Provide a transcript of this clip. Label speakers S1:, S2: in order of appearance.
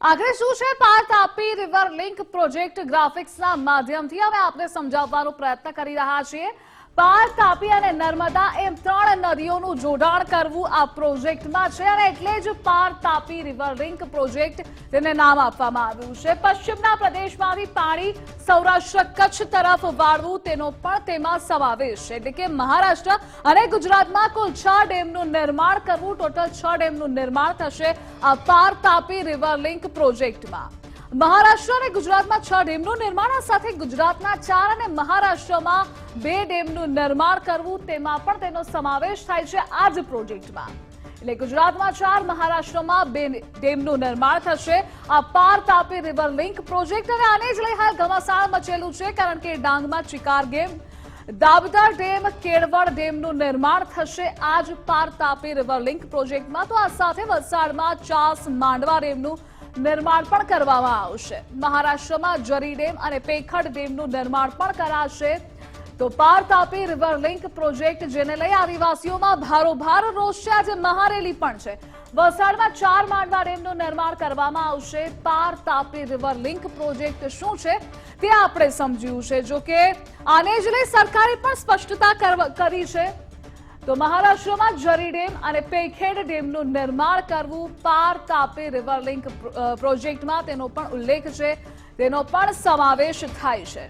S1: આગળ શું છે? Par Tapi river link project ગ્રાફિક્સના માધ્યમથી. હવે આપણે સમજાવવાનો પ્રયત્ન કરી રહ્યા છીએ. પાર તાપી અને નર્મદા એમ ત્રણ નદીઓનું જોડાણ કરવું આ પ્રોજેક્ટમાં છે અને એટલે જ પાર તાપી રિવર લિંક પ્રોજેક્ટ તેને નામ આપવામાં આવ્યું છે. પશ્ચિમના પ્રદેશમાંથી પાણી સૌરાષ્ટ્ર કચ્છ તરફ વાળવું તેનો પણ તેમાં સમાવેશ છે. એટલે કે મહારાષ્ટ્ર અને ગુજરાતમાં કુલ છ ડેમનું નિર્માણ કરવું, ટોટલ છ ડેમનું નિર્માણ થશે આ પાર તાપી રિવર લિંક પ્રોજેક્ટમાં. મહારાષ્ટ્ર અને ગુજરાતમાં છ ડેમનું નિર્માણ સાથે ગુજરાતના ચાર અને મહારાષ્ટ્રમાં બે ડેમનું નિર્માણ કરવું તેમાં પણ તેનો સમાવેશ થાય છે આ જ પ્રોજેક્ટમાં. એટલે ગુજરાતમાં ચાર, મહારાષ્ટ્રમાં બે ડેમનું નિર્માણ થશે. આ પાર તાપી રિવર લિંક પ્રોજેક્ટ અને આને જ લઈ હાલ ઘમાસાણ મચેલું છે, કારણ કે ડાંગમાં ચિકાર ગેમ દાબદર ડેમ, કેળવડ ડેમનું નિર્માણ થશે આજ પાર તાપી રિવર લિંક પ્રોજેક્ટમાં તો આ સાથે વલસાડમાં ચાસ માંડવા ડેમનું નિર્માણ પણ કરવામાં આવશે. મહારાષ્ટ્રમાં જરી ડેમ અને પેખડ ડેમનું નિર્માણ પણ કરાશે. તો પાર તાપી રિવર લિંક પ્રોજેક્ટ જેને લઈ આદિવાસીઓમાં ભારોભાર રોષ છે. આજે મહારેલી પણ છે. વલસાડમાં ચાર માંડવા ડેમનું નિર્માણ કરવામાં આવશે. પાર તાપી રિવર લિંક પ્રોજેક્ટ શું છે તે આપણે સમજ્યું છે. જો કે આને જ લઈ સરકારે પણ સ્પષ્ટતા કરી છે. તો મહારાષ્ટ્રમાં જરી ડેમ અને પેખેડ ડેમનું નિર્માણ કરવું પાર તાપે રિવર લિંક પ્રોજેક્ટમાં તેનો પણ ઉલ્લેખ છે. તેનો પણ સમાવેશ થાય છે.